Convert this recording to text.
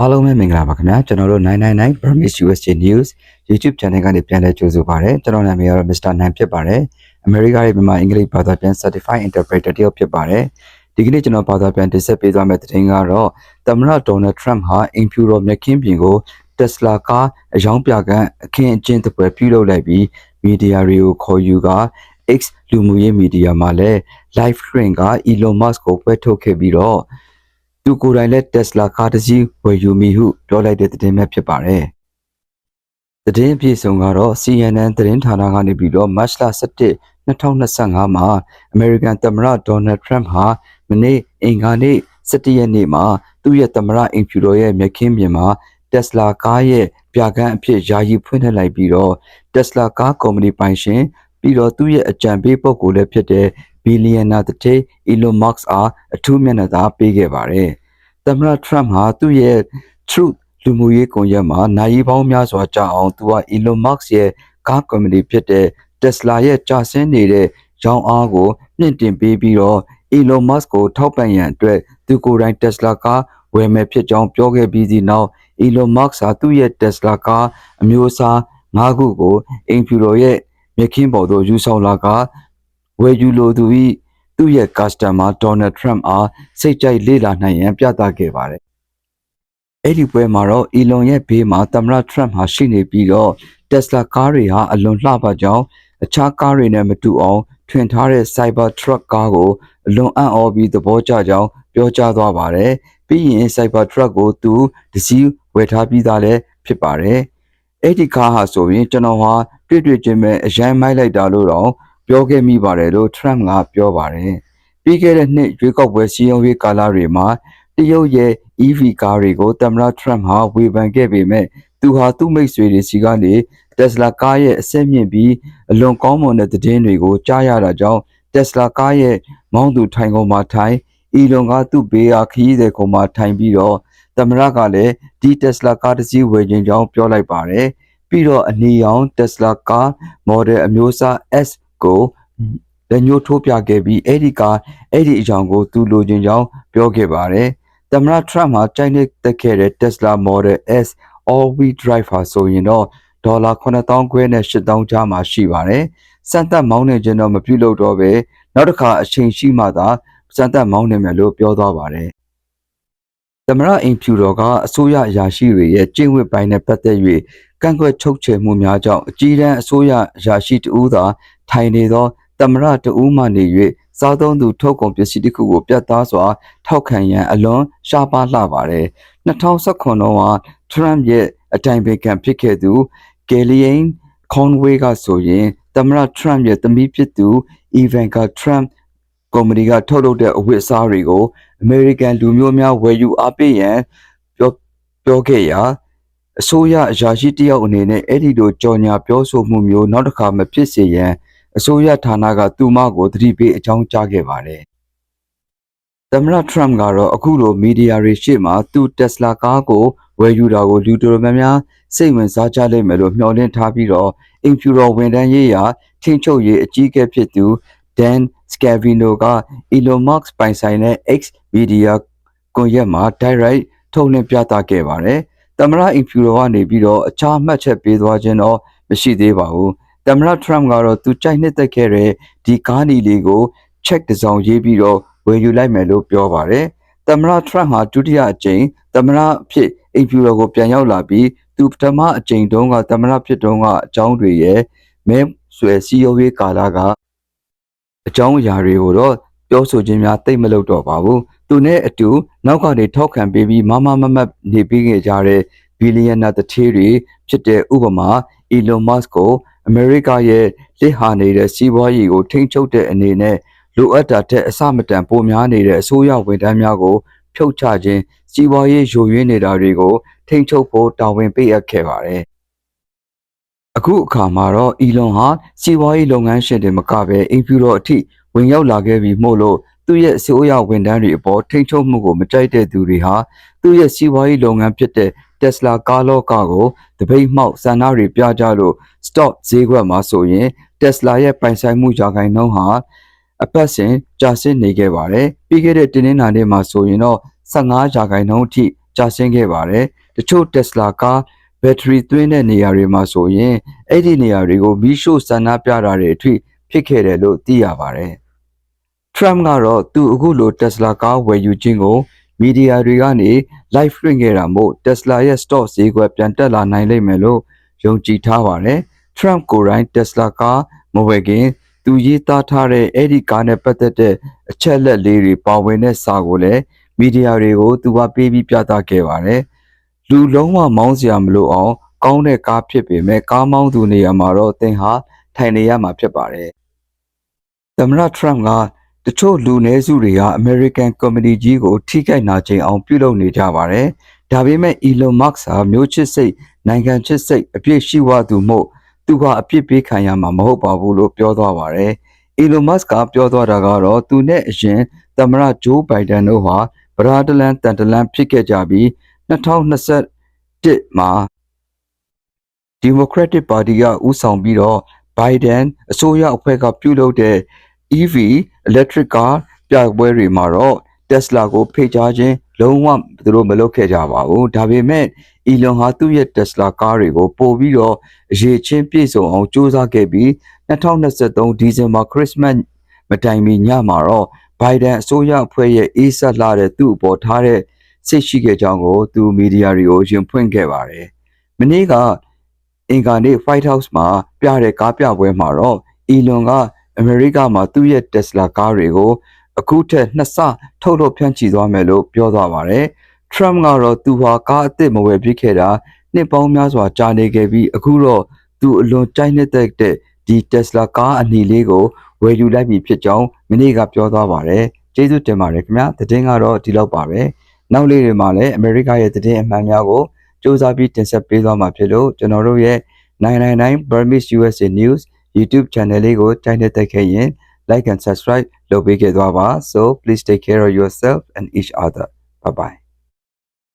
အားလုံးပဲမင်္ဂလာပါခင်ဗျာကျွန်တော်တို့999 Burmese USJ News YouTube channel ကနေပြန်လည်ကြိုဆိုပါရစေကျွန်တော်နာမည်ကတော့ Mr. 9ဖြစ်ပါတယ်အမေရိကရဲ့မြန်မာအင်္ဂလိပ်ဘာသာပြန် Certified Interpreter တယောက်ဖြစ်ပါတယ်ဒီကနေ့ကျွန်တော်ဘာသာပြန်တင်ဆက်ပေးသွားမယ့်သတင်းကတော့သမ္မတဒေါ်နယ်ထရမ့်ဟာအင်ဖြူတော်မြက်ခင်းပြင်ကို Tesla ကားအယောင်ပြကန်းအခင်းအကျင်းတစ်ပွဲပြုလုပ်လိုက်ပြီးမီဒီယာတွေကိုခေါ်ယူက X လူမှုရေးမီဒီယာမှာလည်း live stream က Elon Musk ကိုပွဲထုတ်ခဲ့ပြီးတော့ သူကိုယ်တိုင်လည်း Tesla ကားတစ်စီးဝယ်ယူမိဟုပြောလိုက်တဲ့သတင်းပဲဖြစ်ပါတယ်။သတင်းအပြည့်စုံကတော့ CNN သတင်းဌာနကနေပြီးတော့ March 17 2025မှာ American သမ္မတ Donald Trump ဟာမနေ့အင်္ဂါနေ့17ရက်နေ့မှာသူ့ရဲ့သမ္မတအင်ဖြူတော်ရဲ့မြက်ခင်းပြင်မှာ Tesla ကားရဲ့ပြကန်းအဖြစ်ယာယီဖွင့်လှစ်လိုက်ပြီးတော့ Tesla ကားကုမ္ပဏီပိုင်ရှင်ပြီးတော့သူ့ရဲ့အကြံပေးပုဂ္ဂိုလ်လည်းဖြစ်တဲ့ ဘီလီယံနာတစ်ထိပ် Elon Musk အားအထူးမျက်နှာသာပေးခဲ့ပါတယ်။သမ္မတ Trump ဟာသူ့ရဲ့ Truth လူမှုရေးကွန်ရက်မှာနိုင်ပေါင်းများစွာကြာအောင်သူက Elon Musk ရဲ့ကားကုမ္ပဏီဖြစ်တဲ့ Tesla ရဲ့ကြာဆင်းနေတဲ့ရောင်းအားကိုမြင့်တင်ပေးပြီးတော့ Elon Musk ကိုထောက်ပံ့ရန်အတွက်သူကိုယ်တိုင် Tesla ကားဝယ်မယ်ဖြစ်ကြောင်းပြောခဲ့ပြီးဒီနောက် Elon Musk ဟာသူ့ရဲ့ Tesla ကားအမျိုးအစား၅ခုကိုအင်ဖြူတော်ရဲ့မြက်ခင်းပေါ်သို့ယူဆောင်လာက ဝယ်ယူလိုသူ၏သူ့ရဲ့ customer Donald Trump အားစိတ်ကြိုက်လေ့လာနိုင်ရန်ပြသခဲ့ပါတယ်။အဲ့ဒီပွဲမှာတော့ Elon ရဲ့ဘေးမှာသမ္မတ Trump ဟာရှိနေပြီးတော့ Tesla ကားတွေဟာအလွန်လှပကြောင်းအခြားကားတွေနဲ့မတူအောင်ထွင်ထားတဲ့ Cyber Truck ကားကိုအလွန်အံ့ဩပြီးသဘောကျကြောင်းပြောကြားသွားပါတယ်။ပြီးရင် Cyber Truck ကိုသူတစ်စီးဝယ်ထားပြီးသားလည်းဖြစ်ပါတယ်။အဲ့ဒီကားဟာဆိုရင်ကျွန်တော်ဟာတွေ့တွေ့ချင်းပဲအရင်မိုက်လိုက်တာလို့တော့ ပြောခဲ့မိပါတယ်လို့ Trump ကပြောပါတယ်။ပြီးခဲ့တဲ့နှစ်ရွေးကောက်ပွဲစည်းရုံးရေးကာလတွေမှာတရုတ်ရဲ့ EV ကားတွေကိုသမ္မတ Trump ဟာဝေဖန်ခဲ့ပေမဲ့သူဟာသူ့မိတ်ဆွေတွေစီကနေ Tesla ကားရဲ့အဆက်မြင့်ပြီးအလွန်ကောင်းမွန်တဲ့သတင်းတွေကိုကြားရတာကြောင့် Tesla ကားရဲ့မောင်းသူထိုင်ကုန်မှာထိုင် Elon ကသူ့ဘေးအားခရီးသည်ကုန်မှာထိုင်ပြီးတော့သမ္မတကလည်းဒီ Tesla ကားတစ်စီးဝယ်ခြင်းကြောင်းပြောလိုက်ပါတယ်ပြီးတော့အနီရောင် Tesla ကား model အမျိုးအစား S ကိုလက်ညှိုးထိုးပြခဲ့ပြီးအဲ့ဒီကားအဲ့ဒီအကြောင်းကိုသူလိုချင်ကြောင်းပြောခဲ့ပါတယ်သမ္မတ Trump ဟာကြိုက်နေတက်ခဲ့တဲ့ Tesla Model S all-wheel drive ဟာဆိုရင်တော့ဒေါ်လာ9000ခွဲနဲ့8000ကြားမှာရှိပါတယ်။စံသက်မောင်းနေခြင်းတော့မပြုလုပ်တော့ပဲနောက်တစ်ခါအချိန်ရှိမှသာစံသက်မောင်းနေမယ်လို့ပြောသွားပါတယ်။သမရအင်ဖြူတော်ကအစိုးရအရာရှိတွေရဲ့ကျင့်ဝတ်ပိုင်းနဲ့ပတ်သက်၍ကန့်ကွက်ချုပ်ချယ်မှုများကြောင့်အကြီးတန်းအစိုးရအရာရှိတဦးသာ ထိုင်နေသောသမရတဦးမှနေ၍စားသုံးသူထုတ်ကုန်ပစ္စည်းတစ်ခုကိုပြတ်သားစွာ ထောက်ခံရန်အလွန်ရှားပါးလှပါတယ်။2019ခုနှစ်က Trump ရဲ့အတိုင်ပင်ခံဖြစ်ခဲ့သူ Kellyanne Conway ကဆိုရင်သမရ Trump ရဲ့သမီးဖြစ်သူ Ivanka Trump ကုမ္ပဏီကထုတ်လုပ်တဲ့အဝတ်အစားတွေကို American လူမျိုးများဝယ်ယူအားပေးရန်ပြောပြောခဲ့ရာအစိုးရအရာရှိတယောက်အနေနဲ့အဲ့ဒီလိုကြော်ညာပြောဆိုမှုမျိုးနောက်တစ်ခါမဖြစ်စေရန် အစိုးရဌာနကသူမကိုသတိပေးအကြောင်းကြားခဲ့ပါတယ်။သမ္မတ Trump ကတော့အခုလိုမီဒီယာတွေရှေ့မှာသူ Tesla ကားကိုဝယ်ယူတာကိုလူတော်များများစိတ်ဝင်စားကြလိမ့်မယ်လို့မျှော်လင့်ထားပြီးတော့အင်ဖြူတော်ဝန်ထမ်းရေးရာထိန်းချုပ်ရေးအကြီးအကဲဖြစ်သူ Dan Scavino က Elon Musk ပိုင်ဆိုင်တဲ့ X Media ကွန်ရက်မှာ direct ထုတ်လွှင့်ပြသခဲ့ပါတယ်။သမ္မတအင်ဖြူတော်ကနေပြီးတော့အခြားမှတ်ချက်ပေးသွားခြင်းတော့မရှိသေးပါဘူး။ သမ္မတ Trump ကတော့သူကြိုက်နှစ်သက်ခဲ့တဲ့ဒီကားနီလေးကို check တစ်စောင်ရေးပြီးတော့ဝယ်ယူလိုက်မယ်လို့ပြောပါတယ်။သမ္မတ Trump ဟာဒုတိယအကြိမ်သမ္မတဖြစ်အိမ်ဖြူတော်ကိုပြန်ရောက်လာပြီးသူပထမအကြိမ်တုန်းကသမ္မတဖြစ်တုန်းကအကြောင်းတွေရဲ့မဲဆွယ်စီယိုရေးကာလကအကြောင်းအရာတွေကိုတော့ပြောဆိုခြင်းများတိတ်မလုပ်တော့ပါဘူး။သူနဲ့အတူနောက်ကနေထောက်ခံပေးပြီးမမမမတ်နေပြီးခဲ့ကြတဲ့ဘီလီယံနာတထေးတွေဖြစ်တဲ့ဥပမာ Elon Musk ကို အမေရိကရဲ့လက်ဟာနေတဲ့စီးပွားရေးကိုထိန်းချုပ်တဲ့အနေနဲ့လိုအပ်တာထက်အဆမတန်ပိုများနေတဲ့အစိုးရဝန်ထမ်းများကိုဖြုတ်ချခြင်းစီးပွားရေးယိုယွင်းနေတာတွေကိုထိန်းချုပ်ဖို့တာဝန်ပေးအပ်ခဲ့ပါတယ်။အခုအခါမှာတော့ Elon ဟာစီးပွားရေးလုပ်ငန်းရှင်တွေမကပဲအင်ဖြူတော်အထိဝင်ရောက်လာခဲ့ပြီမို့လို့ သူ့ရဲ့အစိုးရဝန်ထမ်းတွေအပေါ်ထိန်းချုပ်မှုကိုမကြိုက်တဲ့သူတွေဟာသူ့ရဲ့စီးပွားရေးလုပ်ငန်းဖြစ်တဲ့ Tesla ကားလောကကိုတပိတ်မှောက်ဆန္ဒတွေပြကြလို့ stock ဈေးကွက်မှာဆိုရင် Tesla ရဲ့ပိုင်ဆိုင်မှုရာခိုင်နှုန်းဟာအပတ်စဉ်ကျဆင်းနေခဲ့ပါတယ်။ပြီးခဲ့တဲ့တင်းနှင်းနာနေ့မှာဆိုရင်တော့15ရာခိုင်နှုန်းအထိကျဆင်းခဲ့ပါတယ်တချို့ Tesla ကားဘက်ထရီသွင်းတဲ့နေရာတွေမှာဆိုရင်အဲ့ဒီနေရာတွေကိုမီးရှို့ဆန္ဒပြတာတွေအထိဖြစ်ခဲ့တယ်လို့သိရပါတယ် Trump ကတော့သူအခုလို Tesla ကားဝယ်ယူခြင်းကိုမီဒီယာတွေကနေ live လွှင့်ခဲ့တာမို့ Tesla ရဲ့ stock ဈေးကွက်ပြန်တက်လာနိုင်လိမ့်မယ်လို့ယုံကြည်ထားပါတယ်။ Trump ကိုယ်တိုင် Tesla ကားမဝယ်ခင် သူရေးသားထားတဲ့အဲ့ဒီကားနဲ့ပတ်သက်တဲ့အချက်အလက်လေးတွေပါဝင်တဲ့စာကိုလည်းမီဒီယာတွေကိုသူကပေးပြီးပြသခဲ့ပါတယ်။လူလုံးဝမောင်းစရာမလိုအောင် ကောင်းတဲ့ကားဖြစ်ပေမဲ့ကားမောင်းသူနေရာမှာတော့သင်ဟာထိုင်နေရမှာဖြစ်ပါတယ်။သမ္မတ Trump က တချို့လူနည်းစုတွေက American Comedy ကြီးကို ထိခိုက်နာကျင်အောင်ပြုလုပ်နေကြပါတယ်။ဒါပေမဲ့ Elon Musk ဟာမျိုးချစ်စိတ်နိုင်ငံချစ်စိတ်အပြည့်ရှိဝသူမို့သူကအပြစ်ပေးခံရမှာမဟုတ်ပါဘူးလို့ပြောသွားပါတယ်။ Elon Musk ကပြောသွားတာကတော့သူနဲ့အရင်သမ္မတ Joe Biden တို့ဟာဗရာဒလန်တန်တလန်ဖြစ်ခဲ့ကြပြီး2021မှာ Democratic Party ကဦးဆောင်ပြီးတော့ Biden အစိုးရအဖွဲ့ကပြုလုပ်တဲ့ EV electric car ပြပွဲတွေမှာတော့ Tesla ကိုဖိတ်ကြားခြင်းလုံးဝသူတို့မလုပ်ခဲ့ကြပါဘူးဒါပေမဲ့ Elon ဟာသူ့ရဲ့ Tesla ကားတွေကိုပို့ပြီးတော့အရေးချင်းပြည့်စုံအောင်စ조사ခဲ့ပြီး2023ဒီဇင်ဘာခရစ်စမတ်မတိုင်မီညမှာတော့ Biden အစိုးရအဖွဲ့ရဲ့အေးဆက်လာတဲ့သူ့အပေါ်ထားတဲ့စိတ်ရှိခဲ့ကြောင်းကိုသူမီဒီယာတွေကိုရင်ဖွင့်ခဲ့ပါတယ်။မနေ့ကအင်္ဂါနေ့ White House မှာပြတဲ့ကားပြပွဲမှာတော့ Elon က အမေရိကမှာသူ့ရဲ့ Tesla ကားတွေကိုအခုထက်နှစ်ဆထုတ်လုပ်ဖြန့်ချီသွားမယ်လို့ပြောသွားပါတယ်။ Trump ကတော့သူဟာကားအသစ်မဝယ်ပြစ်ခဲ့တာနှစ်ပေါင်းများစွာကြာနေခဲ့ပြီးအခုတော့သူအလွန်ကြိုက်နေတဲ့ဒီ Tesla ကားအနီလေးကိုဝယ်ယူလိုက်ပြီဖြစ်ကြောင်းမနေ့ကပြောသွားပါတယ်။ကျေးဇူးတင်ပါတယ်ခင်ဗျာ။သတင်းကတော့ဒီလောက်ပါပဲ။နောက်လေးတွေမှာလည်းအမေရိကရဲ့သတင်းအမှန်များကိုစူးစမ်းပြီးတင်ဆက်ပေးသွားမှာဖြစ်လို့ကျွန်တော်တို့ရဲ့999 Burmese USA News YouTube channel လေးကိုတိုင်းတဲ့တက်ခဲ့ရင် like and subscribe လုပ်ပေးခဲ့သွားပါ so please take care of yourself and each other bye bye